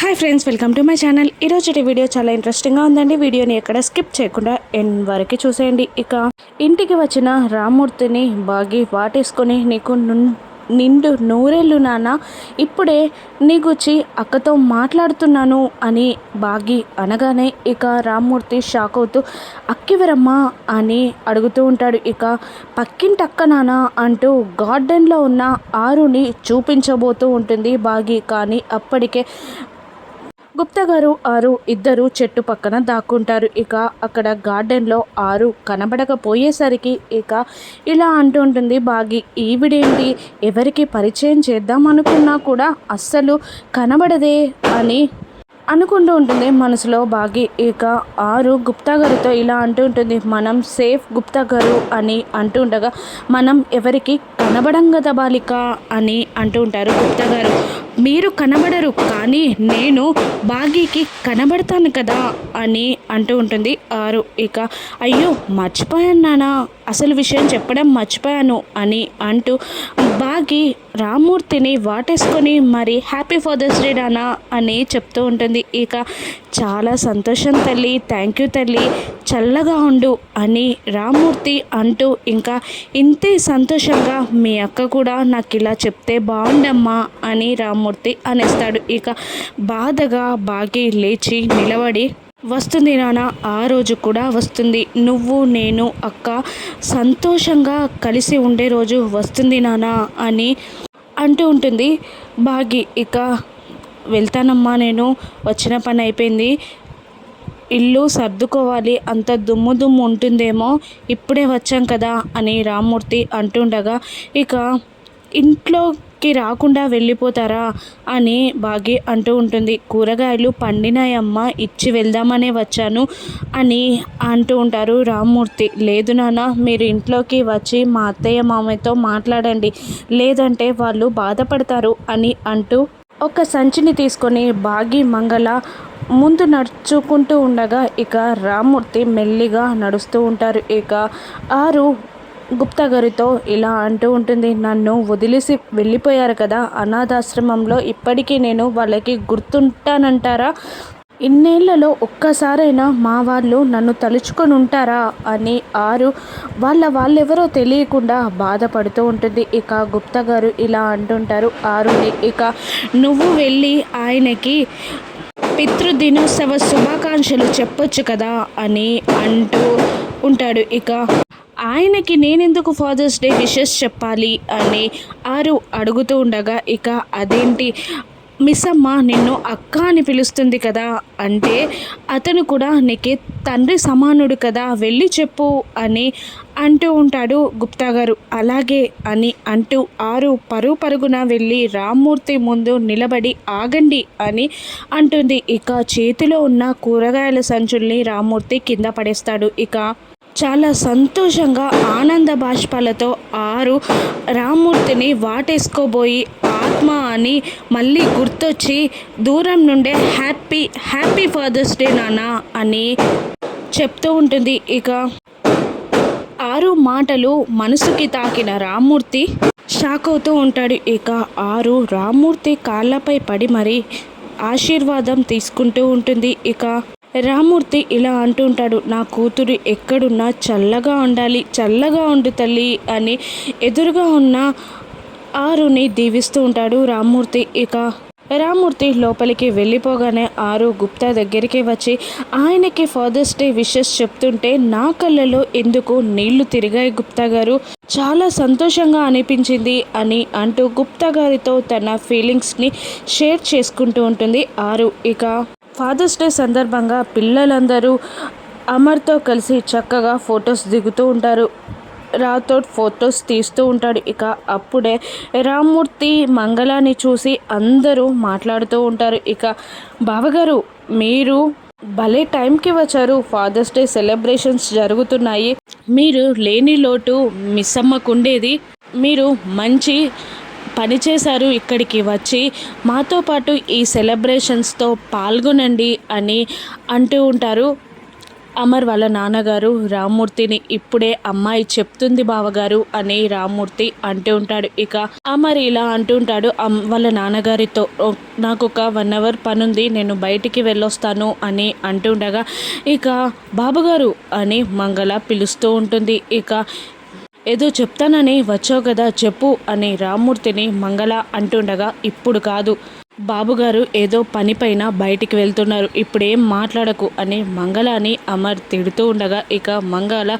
Hi friends welcome to my channel ఈరోజు video చాలా ఇంట్రెస్టింగ్గా ఉందండి. వీడియోని ఎక్కడ స్కిప్ చేయకుండా ఎండ్ వరకు చూసేయండి. ఇక ఇంటికి వచ్చిన రామూర్తిని బాగి వాటేసుకొని నీకు నిండు నూరేళ్ళు నాన్న ఇప్పుడే నీ గుచ్చి అక్కతో మాట్లాడుతున్నాను అని బాగి అనగానే ఇక రామ్మూర్తి షాక్ అవుతూ అక్కివరమ్మా అని అడుగుతూ ఉంటాడు. ఇక పక్కింటక్క నాన్న అంటూ గార్డెన్లో ఉన్న ఆరుని చూపించబోతూ ఉంటుంది బాగి. కానీ అప్పటికే గుప్తా గారు ఆరు ఇద్దరు చెట్టు పక్కన దాక్కుంటారు. ఇక అక్కడ గార్డెన్లో ఆరు కనబడకపోయేసరికి ఇక ఇలా అంటూ ఉంటుంది బాగి. ఈవిడేంటి? ఎవరికి పరిచయం చేద్దాం అనుకున్నా కూడా అస్సలు కనబడదే అని అనుకుంటూ ఉంటుంది మనసులో బాగి. ఇక ఆరు గుప్తా గారితో ఇలా అంటూ ఉంటుంది మనం సేఫ్ గుప్తా గారు అని అంటూ ఉండగా మనం ఎవరికి కనబడం కదా బాలిక అని అంటూ ఉంటారు గుప్తా గారు. మీరు కనబడరు కానీ నేను బాగీకి కనబడతాను కదా అని అంటూ ఉంటుంది ఆరు. ఇక అయ్యో మర్చిపోయాను నానా అసలు విషయం చెప్పడం మర్చిపోయాను అని అంటూ బాగి రామ్మూర్తిని వాటేసుకొని మరి హ్యాపీ ఫాదర్స్ డే నానా అని చెప్తూ ఉంటుంది. ఇక చాలా సంతోషం తల్లి థ్యాంక్ యూ తల్లి చల్లగా ఉండు అని రామూర్తి అంటూ ఇంకా ఇంతే సంతోషంగా మీ అక్క కూడా నాకు ఇలా చెప్తే బాగుండమ్మా అని రామూర్తి అనేస్తాడు. ఇక బాధగా బాగి లేచి నిలబడి వస్తుంది నాన్న ఆ రోజు కూడా వస్తుంది. నువ్వు నేను అక్క సంతోషంగా కలిసి ఉండే రోజు వస్తుంది నాన్న అని అంటూ ఉంటుంది. బాగి ఇక వెళ్తానమ్మా నేను. వచ్చిన పని అయిపోయింది. ఇల్లు సర్దుకోవాలి. అంత దుమ్ము దుమ్ము ఉంటుందేమో. ఇప్పుడే వచ్చాం కదా అని రామ్మూర్తి అంటుండగా ఇక ఇంట్లో కి రాకుండా వెళ్ళిపోతారా అని బాగి అంటూ ఉంటుంది. కూరగాయలు పండినాయమ్మ ఇచ్చి వెళ్దామనే వచ్చాను అని అంటూ ఉంటారు రామ్మూర్తి. లేదు నాన్న మీరు ఇంట్లోకి వచ్చి మా అత్తయ్య మామయ్యతో మాట్లాడండి. లేదంటే వాళ్ళు బాధపడతారు అని అంటూ ఒక సంచిని తీసుకొని బాగి మంగళ ముందు నడుచుకుంటూ ఉండగా ఇక రామ్మూర్తి మెల్లిగా నడుస్తూ ఉంటారు. ఇక ఆరు గుప్తా గారితో ఇలా అంటూ ఉంటుంది నన్ను వదిలేసి వెళ్ళిపోయారు కదా అనాథాశ్రమంలో ఇప్పటికీ నేను వాళ్ళకి గుర్తుంటానంటారా? ఇన్నేళ్ళలో ఒక్కసారైనా మా వాళ్ళు నన్ను తలుచుకొని ఉంటారా? అని ఆరు వాళ్ళ వాళ్ళెవరో తెలియకుండా బాధపడుతూ ఉంటుంది. ఇక గుప్తా గారు ఇలా అంటుంటారు. ఆరుని ఇక నువ్వు వెళ్ళి ఆయనకి పితృదినోత్సవ శుభాకాంక్షలు చెప్పొచ్చు కదా అని అంటూ ఉంటాడు. ఇక ఆయనకి నేనెందుకు ఫాదర్స్ డే విషెస్ చెప్పాలి అని ఆరు అడుగుతూ ఉండగా ఇక అదేంటి? మిస్ అమ్మ నిన్ను అక్క అని పిలుస్తుంది కదా అంటే అతను కూడా నీకే తండ్రి సమానుడు కదా వెళ్ళి చెప్పు అని అంటూ ఉంటాడు గుప్తా గారు. అలాగే అని అంటూ ఆరు పరుగు పరుగున వెళ్ళి రామ్మూర్తి ముందు నిలబడి ఆగండి అని అంటుంది. ఇక చేతిలో ఉన్న కూరగాయల సంచుల్ని రామ్మూర్తి కింద పడేస్తాడు. ఇక చాలా సంతోషంగా ఆనంద బాష్పాలతో ఆరు రామ్మూర్తిని వాటేసుకోబోయి ఆత్మ అని మళ్ళీ గుర్తొచ్చి దూరం నుండే హ్యాపీ హ్యాపీ ఫాదర్స్ డే నాన్న అని చెప్తూ ఉంటుంది. ఇక ఆరు మాటలు మనసుకి తాకిన రామ్మూర్తి షాక్ అవుతూ ఉంటాడు. ఇక ఆరు రామ్మూర్తి కాళ్ళపై పడి మరి ఆశీర్వాదం తీసుకుంటూ ఉంటుంది. ఇక రామూర్తి ఇలా అంటుంటాడు నా కూతురు ఎక్కడున్నా చల్లగా ఉండాలి చల్లగా ఉండు తల్లి అని ఎదురుగా ఉన్న ఆరుని దీవిస్తూ ఉంటాడు రామ్మూర్తి ఇక రామ్మూర్తి లోపలికి వెళ్ళిపోగానే ఆరు గుప్తా దగ్గరికి వచ్చి ఆయనకి ఫాదర్స్ డే విషెస్ చెప్తుంటే నా కళ్ళలో ఎందుకు నీళ్ళు తిరిగాయి గుప్తా గారు? చాలా సంతోషంగా అనిపించింది అని అంటూ గుప్తా గారితో తన ఫీలింగ్స్ని షేర్ చేసుకుంటూ ఉంటుంది ఆరు. ఇక ఫాదర్స్ డే సందర్భంగా పిల్లలందరూ అమర్తో కలిసి చక్కగా ఫొటోస్ దిగుతూ ఉంటారు. రాథోడ్ ఫొటోస్ తీస్తూ ఉంటాడు. ఇక అప్పుడే రామ్మూర్తి మంగళాన్ని చూసి అందరూ మాట్లాడుతూ ఉంటారు. ఇక బావగారు మీరు భలే టైంకి వచ్చారు. ఫాదర్స్ డే సెలబ్రేషన్స్ జరుగుతున్నాయి. మీరు లేని లోటు మిస్ అమ్మకుండేది. మీరు మంచి పని చేశారు ఇక్కడికి వచ్చి మాతో పాటు ఈ సెలబ్రేషన్స్తో పాల్గొనండి అని అంటూ ఉంటారు. అమర్ వాళ్ళ నాన్నగారు రామ్మూర్తిని ఇప్పుడే అమ్మాయి చెప్తుంది బావగారు అని రామ్మూర్తి అంటూ ఉంటాడు. ఇక అమర్ ఇలా అంటూ ఉంటాడు అమ్- వాళ్ళ నాన్నగారితో నాకు ఒక వన్ అవర్ పనుంది నేను బయటికి వెళ్ళొస్తాను అని అంటూ ఉండగా ఇక బాబుగారు అని మంగళ పిలుస్తూ ఉంటుంది. ఇక ఏదో చెప్తానని వచ్చావు కదా చెప్పు అని రామ్మూర్తిని మంగళ అంటుండగా ఇప్పుడు కాదు. బాబుగారు ఏదో పనిపైన బయటికి వెళ్తున్నారు. ఇప్పుడేం మాట్లాడకు అని మంగళని అమర్ తిడుతూ ఉండగా ఇక మంగళ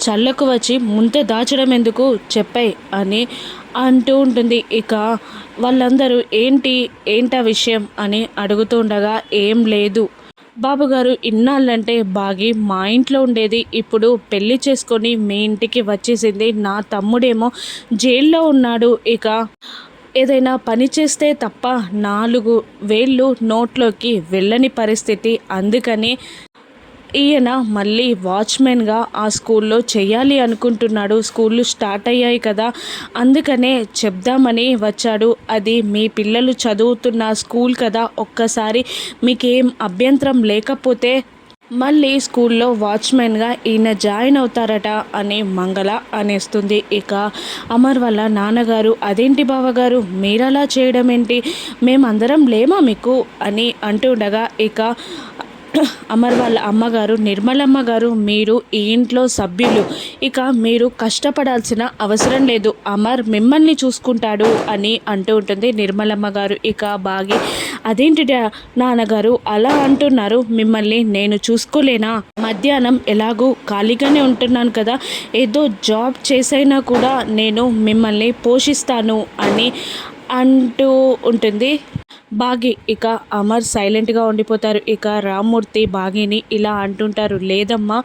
చల్లకు వచ్చి ముంత దాచడం ఎందుకు చెప్పాయి అని అంటూ ఉంటుంది. ఇక వాళ్ళందరూ ఏంటి? ఏంటా విషయం? అని అడుగుతూ ఉండగా ఏం లేదు. బాబుగారు ఇన్నాళ్ళంటే బాగి మా ఇంట్లో ఉండేది ఇప్పుడు పెళ్ళి చేసుకొని మీ ఇంటికి వచ్చేసింది నా తమ్ముడేమో జైల్లో ఉన్నాడు. ఇక ఏదైనా పని చేస్తే తప్ప నాలుగు వేళ్ళు నోట్లోకి వెళ్ళని పరిస్థితి. అందుకని ఈయన మళ్ళీ వాచ్మెన్గా ఆ స్కూల్లో చేయాలి అనుకుంటున్నాడు. స్కూళ్ళు స్టార్ట్ అయ్యాయి కదా. అందుకనే చెప్దామని వచ్చాడు. అది మీ పిల్లలు చదువుతున్న స్కూల్ కదా. ఒక్కసారి మీకేం అభ్యంతరం లేకపోతే మళ్ళీ స్కూల్లో వాచ్మెన్గా ఈయన జాయిన్ అవుతారట అని మంగళ అనేస్తుంది. ఇక అమర్ వాళ్ళ నాన్నగారు అదేంటి బావగారు? మీరలా చేయడం ఏంటి మేమందరం లేమా మీకు? అని అంటుండగా ఇక అమర్ వాళ్ళ అమ్మగారు నిర్మలమ్మ గారు మీరు ఈ ఇంట్లో సభ్యులు. ఇక మీరు కష్టపడాల్సిన అవసరం లేదు. అమర్ మిమ్మల్ని చూసుకుంటాడు అని అంటూ ఉంటుంది నిర్మలమ్మ గారు ఇక బాగి అదేంటి నాన్నగారు అలా అంటున్నారు? మిమ్మల్ని నేను చూసుకోలేనా? మధ్యాహ్నం ఎలాగూ ఖాళీగానే ఉంటున్నాను కదా. ఏదో జాబ్ చేసైనా కూడా నేను మిమ్మల్ని పోషిస్తాను అని అంటూ ఉంటుంది. బాగి ఇక అమర్ సైలెంట్గా ఉండిపోతారు. ఇక రామ్మూర్తి బాగిని ఇలా అంటుంటారు. లేదమ్మా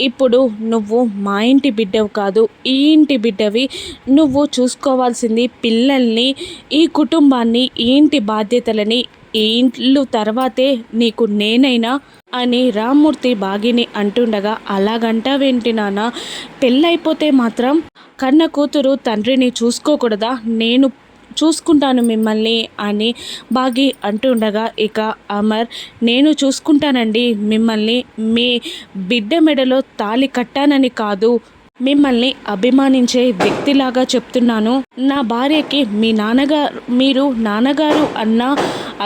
ఇప్పుడు నువ్వు మా ఇంటి బిడ్డవు కాదు ఈ ఇంటి బిడ్డవి. నువ్వు చూసుకోవాల్సింది పిల్లల్ని ఈ కుటుంబాన్ని ఈ ఇంటి బాధ్యతలని ఈ ఇంట్లు తర్వాతే నీకు నేనైనా అని రామ్మూర్తి బాగిని అంటుండగా అలాగంటావేంటి నాన్న పెళ్ళైపోతే మాత్రం కన్న కూతురు తండ్రిని చూసుకోకూడదా? నేను చూసుకుంటాను మిమ్మల్ని అని బాగి అంటుండగా ఇక అమర్ నేను చూసుకుంటానండి. మిమ్మల్ని మీ బిడ్డ మెడలో తాలి కట్టానని కాదు. మిమ్మల్ని అభిమానించే వ్యక్తిలాగా చెప్తున్నాను. నా భార్యకి మీ నాన్నగారు మీరు నాన్నగారు అన్న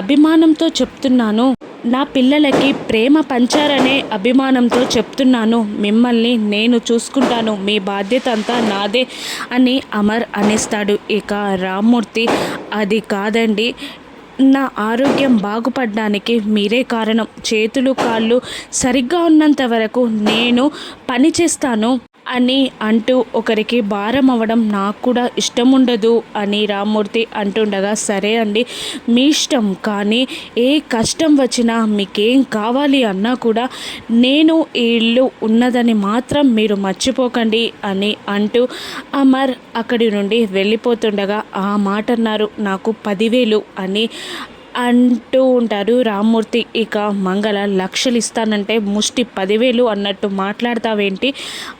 అభిమానంతో చెప్తున్నాను. నా పిల్లలకి ప్రేమ పంచారనే అభిమానంతో చెప్తున్నాను. మిమ్మల్ని నేను చూసుకుంటాను. మీ బాధ్యత అంతా నాదే అని అమర్ అనేస్తాడు. ఇక రామ్మూర్తి అది కాదండి. నా ఆరోగ్యం బాగుపడడానికి మీరే కారణం. చేతులు కాళ్ళు సరిగ్గా ఉన్నంత వరకు నేను పని చేస్తాను. అని అంటూ ఒకరికి భారం అవ్వడం నాకు కూడా ఇష్టం ఉండదు అని రామ్మూర్తి అంటుండగా సరే అండి మీ ఇష్టం కానీ ఏ కష్టం వచ్చినా మీకేం కావాలి అన్నా కూడా నేను ఈ ఇల్లు ఉన్నదని మాత్రం మీరు మర్చిపోకండి అని అంటూ అమర్ అక్కడి నుండి వెళ్ళిపోతుండగా ఆ మాట అన్నారు నాకు పదివేలు అని అంటూ ఉంటారు రామ్మూర్తి. ఇక మంగళ లక్షలు ఇస్తానంటే ముష్టి పదివేలు అన్నట్టు మాట్లాడతావేంటి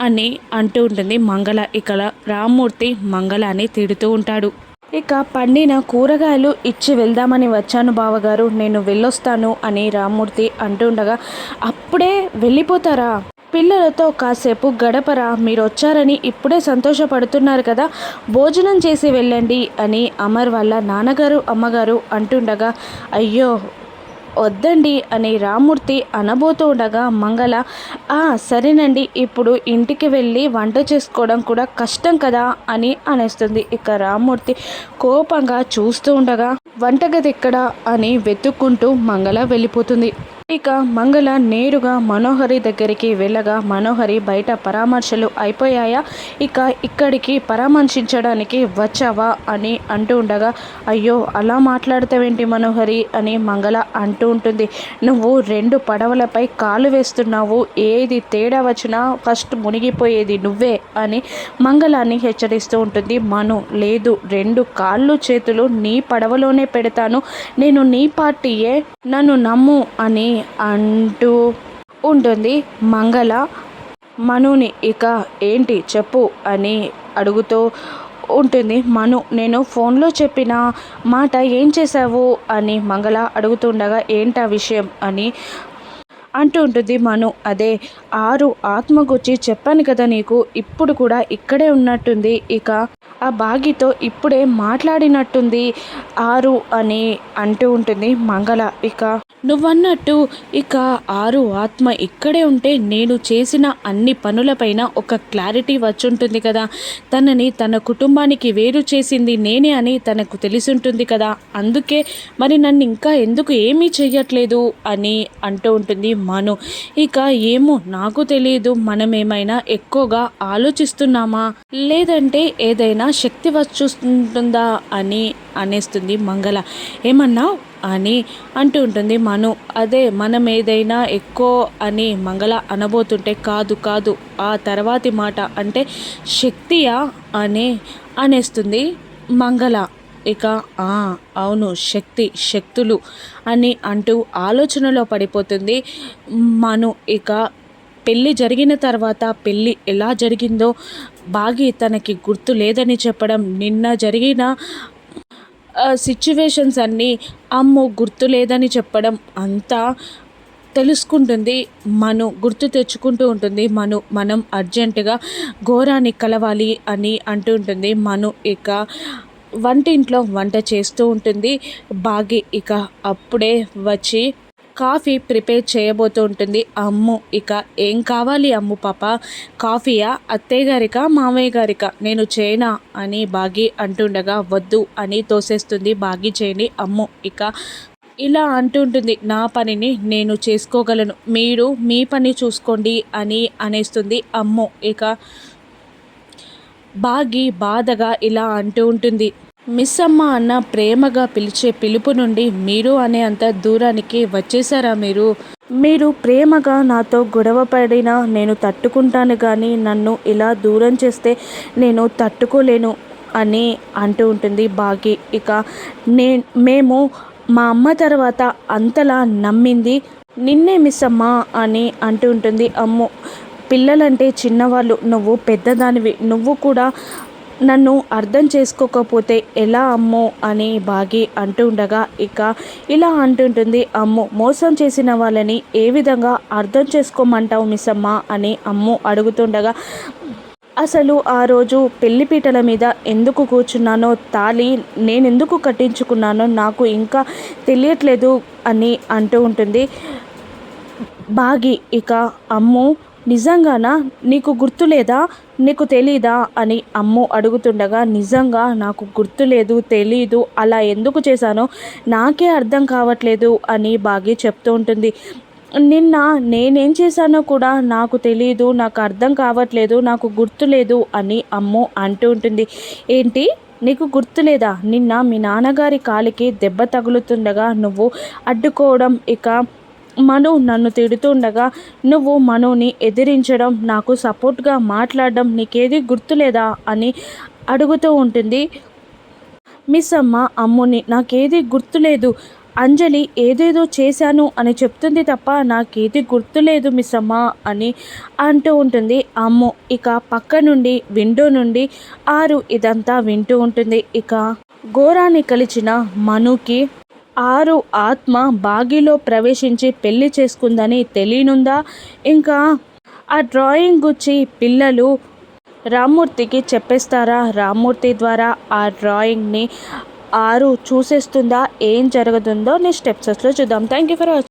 అని అంటూ ఉంటుంది మంగళ. ఇక రామ్మూర్తి మంగళ అని తిడుతూ ఉంటాడు. ఇక పండిన కూరగాయలు ఇచ్చి వెళ్దామని వచ్చాను బావగారు. నేను వెళ్ళొస్తాను అని రామ్మూర్తి అంటుండగా అప్పుడే వెళ్ళిపోతారా? పిల్లలతో కాసేపు గడపరా మీరు వచ్చారని ఇప్పుడే సంతోషపడుతున్నారు కదా భోజనం చేసి వెళ్ళండి అని అమర్ వాళ్ళ నాన్నగారు అమ్మగారు అంటుండగా అయ్యో వద్దండి అని రామ్మూర్తి అనబోతూ ఉండగా మంగళ "ఆ, సరేనండి ఇప్పుడు ఇంటికి వెళ్ళి వంట చేసుకోవడం కూడా కష్టం కదా అని అనేస్తుంది. ఇక రామ్మూర్తి కోపంగా చూస్తూ ఉండగా వంటగది ఎక్కడ అని వెతుక్కుంటూ మంగళ వెళ్ళిపోతుంది. ఇక మంగళ నేరుగా మనోహరి దగ్గరికి వెళ్ళగా మనోహరి బయట పరామర్శలు అయిపోయాయా? ఇక ఇక్కడికి పరామర్శించడానికి వచ్చావా? అని అంటూ ఉండగా అయ్యో అలా మాట్లాడతావేంటి మనోహరి? అని మంగళ అంటూ ఉంటుంది. నువ్వు రెండు పడవలపై కాలు వేస్తున్నావు. ఏది తేడా వచ్చినా ఫస్ట్ మునిగిపోయేది నువ్వే అని మంగళాన్ని హెచ్చరిస్తూ ఉంటుంది. మను లేదు రెండు కాళ్ళు చేతులు నీ పడవలోనే పెడతాను. నేను నీ పార్టీయే. నన్ను నమ్ము అని అంటూ ఉంటుంది. మంగళ మనుని ఇక ఏంటి చెప్పు అని అడుగుతూ ఉంటుంది. మను నేను ఫోన్లో చెప్పిన మాట ఏం చేశావు? అని మంగళ అడుగుతుండగా ఏంటా విషయం? అని అంటూ ఉంటుంది. మను అదే ఆరు ఆత్మ గురించి చెప్పాను కదా నీకు ఇప్పుడు కూడా ఇక్కడే ఉన్నట్టుంది. ఇక ఆ బాగితో ఇప్పుడే మాట్లాడినట్టుంది ఆరు అని అంటూ ఉంటుంది మంగళ. ఇక నువ్వన్నట్టు ఇక ఆరు ఆత్మ ఇక్కడే ఉంటే నేను చేసిన అన్ని పనులపైన ఒక క్లారిటీ వచ్చుంటుంది కదా. తనని తన కుటుంబానికి వేరు చేసింది నేనే అని తనకు తెలిసి ఉంటుంది కదా. అందుకే మరి నన్ను ఇంకా ఎందుకు ఏమీ చెయ్యట్లేదు అని అంటూ ఉంటుంది మను. ఇక ఏమో నాకు తెలియదు మనం ఏమైనా ఎక్కువగా ఆలోచిస్తున్నామా? లేదంటే ఏదైనా శక్తి వచ్చేస్తుంటుందా అని అనేస్తుంది మంగళ. ఏమన్నా? అని అంటూ ఉంటుంది మను. అదే మనం ఏదైనా ఎక్కువ అని మంగళ అనబోతుంటే కాదు కాదు ఆ తర్వాతి మాట అంటే శక్తియా అని అనేస్తుంది మంగళ. ఇక అవును శక్తి శక్తులు అని అంటూ ఆలోచనలో పడిపోతుంది మను. ఇక పెళ్ళి జరిగిన తర్వాత పెళ్ళి ఎలా జరిగిందో బాగి తనకి గుర్తు లేదని చెప్పడం నిన్న జరిగిన సిచ్యువేషన్స్ అన్నీ అమ్మో గుర్తు లేదని చెప్పడం అంతా తెలుసుకుంటుంది. మను గుర్తు తెచ్చుకుంటూ ఉంటుంది. మను మనం అర్జెంటుగా ఘోరాన్ని కలవాలి అని అంటూ ఉంటుంది. మను ఇక వంటింట్లో వంట చేస్తూ ఉంటుంది. బాగి ఇక అప్పుడే వచ్చి కాఫీ ప్రిపేర్ చేయబోతూ ఉంటుంది. అమ్ము ఇక ఏం కావాలి అమ్ము పాప? కాఫీయా? అత్తయ్య గారిక? మామయ్య గారిక? నేను చేయనా? అని బాగి అంటుండగా వద్దు అని తోసేస్తుంది బాగి చేయని. అమ్ము ఇక ఇలా అంటుంటుంది నా పనిని నేను చేసుకోగలను. మీరు మీ పని చూసుకోండి అని అనేస్తుంది అమ్ము ఇక బాగి బాధగా ఇలా అంటూ ఉంటుంది. మిస్ అమ్మ అన్న ప్రేమగా పిలిచే పిలుపు నుండి మీరు అనే అంత దూరానికి వచ్చేసారా మీరు? మీరు ప్రేమగా నాతో గొడవ పడినా నేను తట్టుకుంటాను కానీ నన్ను ఇలా దూరం చేస్తే నేను తట్టుకోలేను అని అంటూ ఉంటుంది బాగి ఇక నే మేము మా అమ్మ తర్వాత అంతలా నమ్మింది నిన్నే మిస్ అమ్మా అని అంటూ ఉంటుంది. అమ్ము పిల్లలంటే చిన్నవాళ్ళు నువ్వు పెద్దదానివి నువ్వు కూడా నన్ను అర్థం చేసుకోకపోతే ఎలా అమ్మో అని బాగి అంటుండగా ఇక ఇలా అంటుంటుంది అమ్ము మోసం చేసిన వాళ్ళని ఏ విధంగా అర్థం చేసుకోమంటావు మిస్సమ్మ? అని అమ్ము అడుగుతుండగా అసలు ఆ రోజు పెళ్ళిపీటల మీద ఎందుకు కూర్చున్నానో తాళి నేనెందుకు కట్టించుకున్నానో నాకు ఇంకా తెలియట్లేదు అని అంటూ ఉంటుంది. బాగి ఇక అమ్ము నిజంగానా? నీకు గుర్తులేదా? నీకు తెలీదా? అని అమ్ము అడుగుతుండగా నిజంగా నాకు గుర్తులేదు తెలీదు అలా ఎందుకు చేశానో నాకే అర్థం కావట్లేదు అని బాగి చెప్తూ ఉంటుంది. నిన్న నేనేం చేశానో కూడా నాకు తెలియదు నాకు అర్థం కావట్లేదు నాకు గుర్తులేదు అని అమ్ము అంటూ ఉంటుంది. ఏంటి? నీకు గుర్తులేదా? నిన్న మీ నాన్నగారి కాలికి దెబ్బ తగులుతుండగా నువ్వు అడ్డుకోవడం ఇక మను నన్ను తిడుతుండగా నువ్వు మనుని ఎదిరించడం నాకు సపోర్ట్గా మాట్లాడడం నీకేది గుర్తులేదా? అని అడుగుతూ ఉంటుంది. మిస్ అమ్మ అమ్ముని నాకేది గుర్తులేదు. అంజలి ఏదేదో చేశాను అని చెప్తుంది తప్ప నాకేది గుర్తులేదు మిస్ అమ్మ అని అంటూ ఉంటుంది. అమ్ము ఇక పక్క నుండి విండో నుండి ఆరు ఇదంతా వింటూ ఉంటుంది. ఇక ఘోరాన్ని కలిచిన మనుకి ఆరు ఆత్మ బాగిలో ప్రవేశించి పెళ్ళి చేసుకుందని తెలియనుందా? ఇంకా ఆ డ్రాయింగ్ గుచ్చి పిల్లలు రామ్మూర్తికి చెప్పేస్తారా? రామ్మూర్తి ద్వారా ఆ డ్రాయింగ్ని ఆరు చూసేస్తుందా? ఏం జరుగుతుందో నీ స్టెప్సెస్లో చూద్దాం. Thank you for watching